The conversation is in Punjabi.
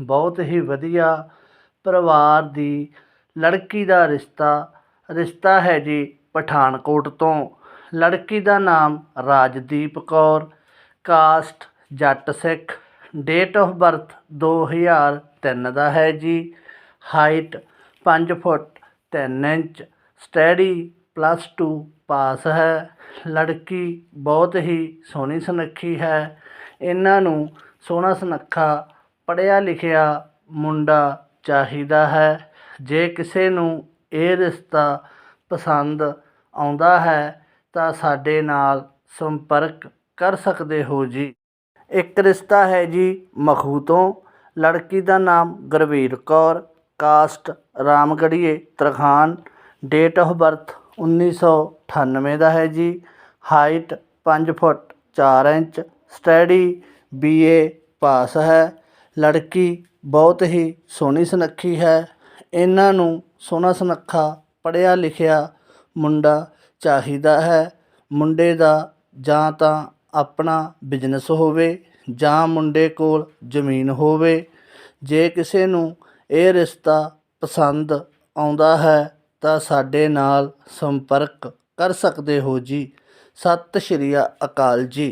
ਬਹੁਤ ਹੀ ਵਧੀਆ ਪਰਿਵਾਰ ਦੀ ਲੜਕੀ ਦਾ ਰਿਸ਼ਤਾ ਰਿਸ਼ਤਾ ਹੈ ਜੀ ਪਠਾਨਕੋਟ ਤੋਂ। ਲੜਕੀ ਦਾ ਨਾਮ Rajdeep Kaur, caste Jatt Sikh date of birth 2003 ਦਾ ਹੈ ਜੀ। Height 5 foot 3 inch study plus 2 pass ਹੈ। ਲੜਕੀ ਬਹੁਤ ਹੀ ਸੋਹਣੀ ਸੁਨੱਖੀ ਹੈ। ਇਹਨਾਂ ਨੂੰ ਸੋਹਣਾ ਸੁਨੱਖਾ ਪੜ੍ਹਿਆ ਲਿਖਿਆ ਮੁੰਡਾ ਚਾਹੀਦਾ ਹੈ। ਜੇ ਕਿਸੇ ਨੂੰ ਇਹ ਰਿਸ਼ਤਾ ਪਸੰਦ ਆਉਂਦਾ ਹੈ, ਤਾਂ ਸਾਡੇ ਨਾਲ ਸੰਪਰਕ ਕਰ ਸਕਦੇ ਹੋ ਜੀ। ਇੱਕ ਰਿਸ਼ਤਾ ਹੈ ਜੀ ਮਖੂ ਤੋਂ। ਲੜਕੀ ਦਾ ਨਾਮ Gurveer Kaur. Caste Ramgarhia Tarkhan date of birth 1998 ਦਾ ਹੈ ਜੀ। Height 5 foot 4 inch. Study BA pass ਹੈ। ਲੜਕੀ ਬਹੁਤ ਹੀ ਸੋਹਣੀ ਸੁਨੱਖੀ ਹੈ। ਇਹਨਾਂ ਨੂੰ ਸੋਹਣਾ ਸੁਨੱਖਾ ਪੜ੍ਹਿਆ ਲਿਖਿਆ ਮੁੰਡਾ ਚਾਹੀਦਾ ਹੈ। ਮੁੰਡੇ ਦਾ ਜਾਂ ਤਾਂ ਆਪਣਾ ਬਿਜ਼ਨਸ ਹੋਵੇ ਜਾਂ ਮੁੰਡੇ ਕੋਲ ਜ਼ਮੀਨ ਹੋਵੇ। ਜੇ ਕਿਸੇ ਨੂੰ ਇਹ ਰਿਸ਼ਤਾ ਪਸੰਦ ਆਉਂਦਾ ਹੈ ਤਾਂ ਸਾਡੇ ਨਾਲ ਸੰਪਰਕ ਕਰ ਸਕਦੇ ਹੋ ਜੀ। ਸਤਿ ਸ਼੍ਰੀ ਅਕਾਲ ਜੀ।